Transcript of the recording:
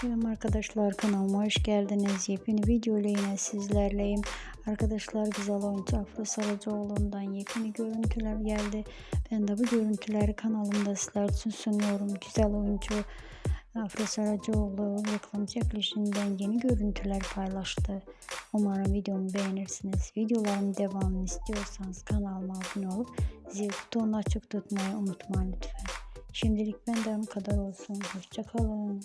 Selam arkadaşlar kanalıma hoş geldiniz. Yepyeni video ile yine sizlerleyim. Arkadaşlar güzel oyuncu Afra Sarıcıoğlu'ndan yepyeni görüntüler geldi. Ben de bu görüntüleri kanalımda sizler için sunuyorum. Güzel oyuncu Afra Sarıcıoğlu reklam çekilişinden yeni görüntüler paylaştı. Umarım videomu beğenirsiniz. Videoların devamını istiyorsanız kanalıma abone olup zil butonunu açık tutmayı unutmayın lütfen. Şimdilik benden bu kadar olsun. Hoşçakalın.